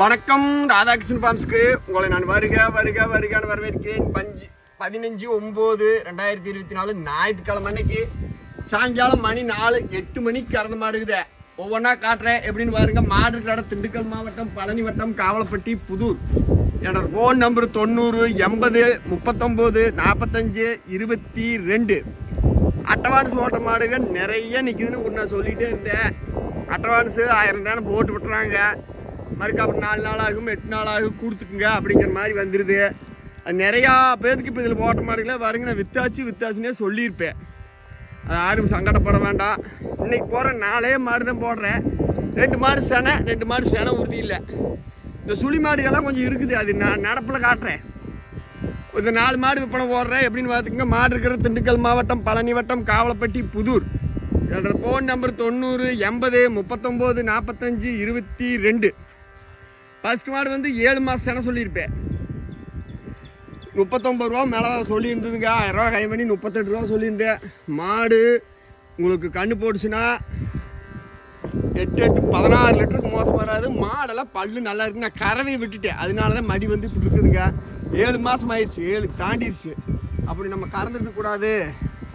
வணக்கம் ராதாகிருஷ்ணன் பாம்ஸ்க்கு உங்களை நான் வருக வருக வருகான வரவேற்கிறேன். பஞ்சு பதினஞ்சு ஒம்பது ரெண்டாயிரத்தி இருபத்தி நாலு ஞாயிற்றுக்கிழமை அன்னைக்கு. சாயங்காலம் மணி நாலு எட்டு மணிக்கு கறந்து மாடுக்குதே ஒவ்வொன்றா காட்டுறேன். எப்படின்னு பாருங்க. மாடு திண்டுக்கல் மாவட்டம் பழனி வட்டம் காவலப்பட்டி புதூர். என்னோட ஃபோன் நம்பர் தொண்ணூறு எண்பது முப்பத்தொம்போது நாற்பத்தஞ்சு இருபத்தி ரெண்டு. அட்டவான்ஸ் ஓட்ட மாடுகள் நிறைய நிற்குதுன்னு நான் சொல்லிகிட்டே இருந்தேன். அட்டவான்ஸு ஆயிரம் தானே போட்டு விட்டுறாங்க. மறுக்கா அப்புறம் நாலு நாள் ஆகும் எட்டு நாள் ஆகும் கொடுத்துக்குங்க அப்படிங்கிற மாதிரி வந்துடுது அது நிறையா பேருக்கு இப்போ இதில் போட்ட மாடுகளே பாருங்க நான் வித்தாச்சு வித்தாச்சுன்னே சொல்லியிருப்பேன். அது யாரும் சங்கடப்பட வேண்டாம். இன்றைக்கி போகிற நாலே மாடு தான் போடுறேன். ரெண்டு மாடு செனை ரெண்டு மாடு செனை உறுதி இல்லை. இந்த சுழி மாடுகள்லாம் கொஞ்சம் இருக்குது. அது நான் நடப்பில் காட்டுறேன். இந்த நாலு மாடு விற்பனை போடுறேன். எப்படின்னு பார்த்துக்கங்க. மாடு இருக்கிற திண்டுக்கல் மாவட்டம் பழனி வட்டம் காவலப்பட்டி புதூர். என்னோட ஃபோன் நம்பர் தொண்ணூறு எண்பது முப்பத்தொம்போது நாற்பத்தஞ்சு இருபத்தி ரெண்டு. ஃபஸ்ட் மாடு வந்து ஏழு மாதம் சென சொல்லியிருப்பேன். முப்பத்தொம்பது ரூபா மேலே சொல்லியிருந்ததுங்க. ஆயிரம் ரூபா கை பண்ணி முப்பத்தெட்டு ரூபா சொல்லியிருந்தேன். மாடு உங்களுக்கு கண்ணு போட்டுச்சுன்னா எட்டு எட்டு பதினாறு லிட்டருக்கு மோசம் வராது. மாடெல்லாம் பல்லு நல்லா இருக்கு நான் கறவையை விட்டுட்டேன். அதனால தான் மடி வந்து இப்படி இருக்குதுங்க. ஏழு மாதம் ஆயிடுச்சு. ஏழு தாண்டிடுச்சு. அப்படி நம்ம கறந்துருக்கக்கூடாது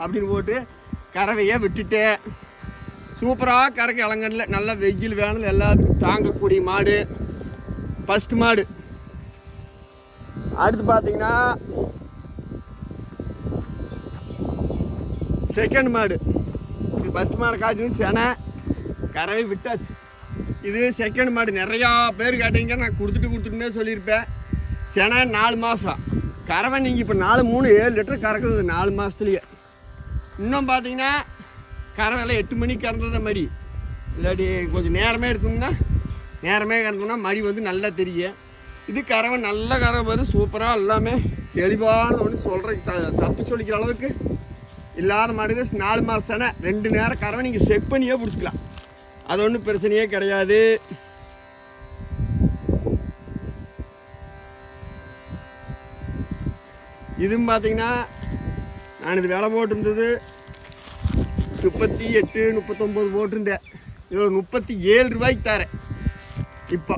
அப்படின்னு போட்டு கறவையை விட்டுட்டேன். சூப்பராக கறக்க இளங்கண்ணில். நல்லா வெயில் வேணும் எல்லாத்துக்கும் தாங்கக்கூடிய மாடு. ஃபஸ்ட் மாடு அடுத்து பார்த்தீங்கன்னா செகண்ட் மாடு இது ஃபஸ்ட் மாடு காட்டி செனை. கறவை விட்டாச்சு. இது செகண்ட் மாடு நிறையா பேர் கேட்டீங்க நான் கொடுத்துட்டு கொடுத்துட்டுனே சொல்லியிருப்பேன். செனை நாலு மாதம் கறவை நீங்கள் இப்போ நாலு மூணு ஏழு லிட்டர் கறக்குது நாலு மாதத்துலேயே இன்னும் பார்த்தீங்கன்னா கறவையில் எட்டு மணிக்கு கறந்தத மடி இல்லாட்டி கொஞ்சம் நேரமே எடுத்தோம்னா நேரமே கறந்தோம்னா மடி வந்து நல்லா தெரியும் இது கறவை நல்ல கறவை வரும் சூப்பராக எல்லாமே தெளிவான ஒன்று சொல்கிறேன் த தப்பு சொல்லிக்கிற அளவுக்கு இல்லாத மாதிரி தான் நாலு மாதம் தானே ரெண்டு நேரம் கறவை நீங்கள் செக் பண்ணியே பிடிச்சிக்கலாம். அது ஒன்றும் பிரச்சனையே கிடையாது. இதுவும் பார்த்தீங்கன்னா நான் இது வேலை போட்டிருந்தது முப்பத்தி எட்டு முப்பத்தொம்போது போட்டிருந்தேன். இதில் முப்பத்தி ஏழு ரூபாய்க்கு தரேன். இப்போ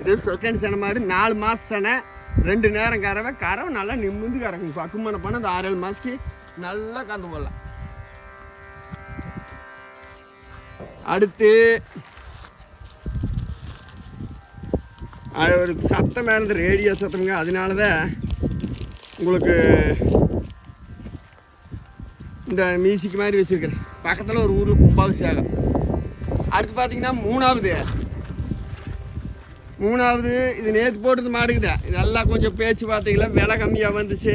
இது செகண்ட் சென மாடு நாலு மாதம் செனை ரெண்டு நேரம் கறவை கறவை நல்லா நிமிந்து கறங்க இப்போ அக்குமான பண்ண அந்த ஆறு ஏழு மாதத்துக்கு நல்லா கறந்து போடலாம். அடுத்து அது ஒரு சத்தம் மேலே ரேடியோ சத்தம்ங்க. அதனால தான் உங்களுக்கு இந்த மியூசிக் மாதிரி வச்சுருக்கிறேன். பக்கத்தில் ஒரு ஊர் கும்பாபிஷேகம். அடுத்து பார்த்தீங்கன்னா மூணாவது. மூணாவது இது நேற்று போட்டது மாடுக்குது. இதெல்லாம் கொஞ்சம் பேச்சு பார்த்தீங்களா விலை கம்மியாக வந்துச்சு.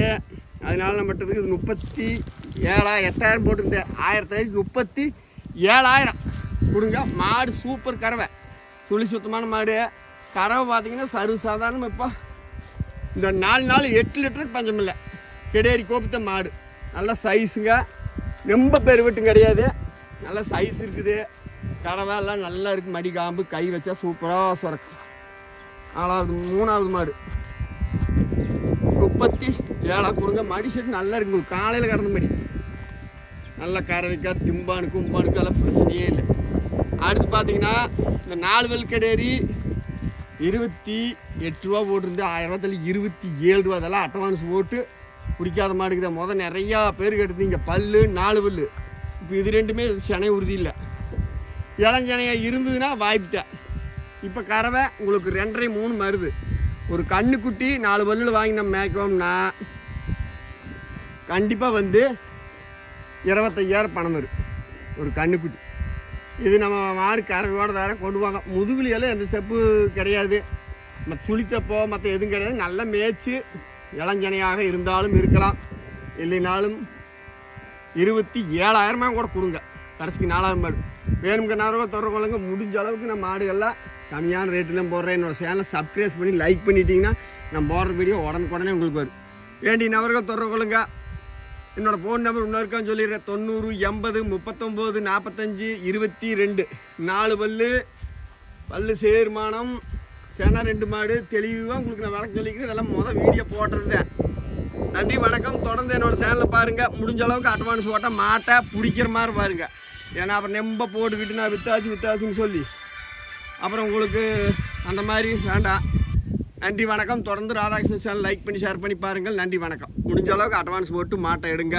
அதனால நம்ம இது முப்பத்தி ஏழாயிரம் எட்டாயிரம் போட்டிருந்தேன் ஆயிரத்தி ஐநூற்றி முப்பத்தி ஏழாயிரம். கொடுங்க மாடு சூப்பர் கறவை. சுழி சுத்தமான மாடு. கறவை பார்த்தீங்கன்னா சர்வ சாதாரணம் இப்போ. இந்த நாலு நாள் எட்டு லிட்டருக்கு பஞ்சமில்லை. கிடேரி கோபித்த மாடு. நல்ல சைஸுங்க ரொம்ப பெருவட்டும் கிடையாது. நல்ல சைஸ் இருக்குது. கறவை எல்லாம் நல்லா இருக்குது மடி காம்பு கை வச்சா சூப்பராக சுரக்கும். நாலாவது மூணாவது மாடு. முப்பத்தி ஏழா கொடுங்க. மடி செட்டு நல்லா இருக்கும் காலையில் கறந்த மடி. நல்லா கறவைக்கா திம்பானு கும்பானுக்கு எல்லாம் பிரச்சனையே இல்லை. அடுத்து பார்த்தீங்கன்னா இந்த நாலு வெல்கடேரி இருபத்தி எட்டு ரூபா போட்டிருந்து ஆயிரம் ரூபா தள்ளி இருபத்தி ஏழு ரூபா அதெல்லாம் அட்வான்ஸ் போட்டு பிடிக்காத மாடுக்குதான் முதல் நிறையா பேர் கேட்டீங்க பல்லு நாலு பல்லு இப்போ இது ரெண்டுமே செனை உறுதி இல்லை. இளஞ்சனையாக இருந்ததுன்னா வாய்ப்பிட்டேன். இப்போ கறவை உங்களுக்கு ரெண்டரை மூணு மருது. ஒரு கண்ணுக்குட்டி நாலு பல்லில் வாங்கி நம்ம மேய்க்கோம்னா கண்டிப்பாக வந்து இருபத்தையாயிரம் பணம் வரும். ஒரு கண்ணுக்குட்டி இது நம்ம மாடு கறவையோட தர கொண்டுவாங்க. முதுகுலியெல்லாம் எந்த செப்பு கிடையாது. மற்ற சுழித்தப்போ மற்ற எதுவும் கிடையாது. நல்லா மேய்ச்சி இளஞ்சனையாக இருந்தாலும் இருக்கலாம். இல்லைனாலும் இருபத்தி ஏழாயிரமா கூட கொடுங்க. கடைசிக்கு நாலாவது மாடு. வேணுங்க நேரம் தொடர்புங்க முடிஞ்ச அளவுக்கு நான் மாடுகள்லாம் கம்மியான ரேட்டில் போடுறேன். என்னோட சேனலை சப்ஸ்கிரைப் பண்ணி லைக் பண்ணிட்டீங்கன்னா நான் போடுற வீடியோ உடனுக்குடனே உங்களுக்கு வரும். வேண்டிய நபர்கள் தொடர்பு கொள்ளுங்க என்னோடய ஃபோன் நம்பர் இன்னொருக்கான்னு சொல்லிடுறேன். தொண்ணூறு எண்பது முப்பத்தொம்போது நாற்பத்தஞ்சு இருபத்தி ரெண்டு. நாலு பல்லு. பல்லு சேர்மானம். சேனா ரெண்டு மாடு. தெளிவாக உங்களுக்கு நான் விளக்கு சொல்லிக்கிறேன். இதெல்லாம் மொதல் வீடியோ போடுறது நன்றி வணக்கம். தொடர்ந்து என்னோட சேனலில் பாருங்கள் முடிஞ்ச அளவுக்கு அட்வான்ஸ் போட்டால் மாட்டை பிடிக்கிற மாதிரி பாருங்கள் ஏன்னா அப்புறம் நெம்ப போட்டுக்கிட்டு நான் வித்தாச்சு வித்தாச்சுன்னு சொல்லி. அப்புறம் உங்களுக்கு அந்த மாதிரி வேண்டாம். நன்றி வணக்கம். தொடர்ந்து ராதாகிருஷ்ணன் சேனல் லைக் பண்ணி ஷேர் பண்ணி பாருங்கள். நன்றி வணக்கம். முடிஞ்ச அளவுக்கு அட்வான்ஸ் போட்டு மாட்டை எடுங்க.